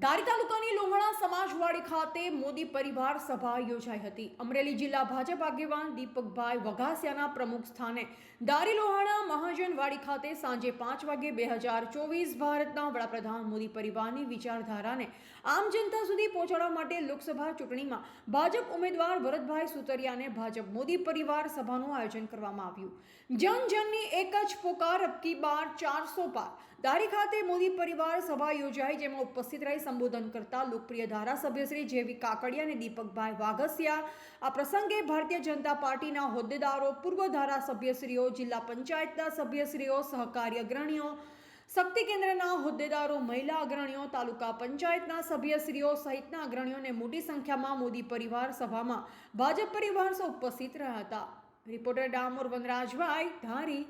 ધારી તાલુકાની લોહાણા સમાજવાડી ખાતે મોદી પરિવાર સભા યોજાઈ હતી. અમરેલી જિલ્લા ભાજપ આગેવાન દીપકભાઈ વઘાસિયાના પ્રમુખ સ્થાને ધારી લોહાણા મહાજનવાડી ખાતે સાંજે પાંચ વાગે બે હજાર ચોવીસ ભારતના વડાપ્રધાન મોદી પરિવારની વિચારધારાને આમ જનતા સુધી પહોંચાડવા માટે લોકસભા ચૂંટણીમાં ભાજપ ઉમેદવાર ભરતભાઈ સુતરિયાને ભાજપ મોદી પરિવાર સભાનું આયોજન કરવામાં આવ્યું. જન જનની એક જ પોકાર અબકી બાર ચારસો પાર. ધારી ખાતે મોદી પરિવાર સભા યોજાઈ, જેમાં ઉપસ્થિત રહી સંબોધન કરતા લોકપ્રિય ધારાસભ્ય શ્રી જેવી કાકડિયા અને દીપકભાઈ વાઘસિયા આ પ્રસંગે ભારતીય જનતા પાર્ટીના હોદ્દેદારો, પૂર્વ ધારાસભ્યશ્રીઓ, જિલ્લા પંચાયતના સભ્યશ્રીઓ સહકારી અગ્રણીઓ, શક્તિ કેન્દ્રના હોદ્દેદારો, મહિલા અગ્રણીઓ, તાલુકા પંચાયતના સભ્યશ્રીઓ સહિતના અગ્રણીઓને મોટી સંખ્યામાં મોદી પરિવાર સભામાં ભાજપ પરિવાર ઉપસ્થિત રહ્યા હતા. રિપોર્ટર ડામોર વનરાજભાઈ, ધારી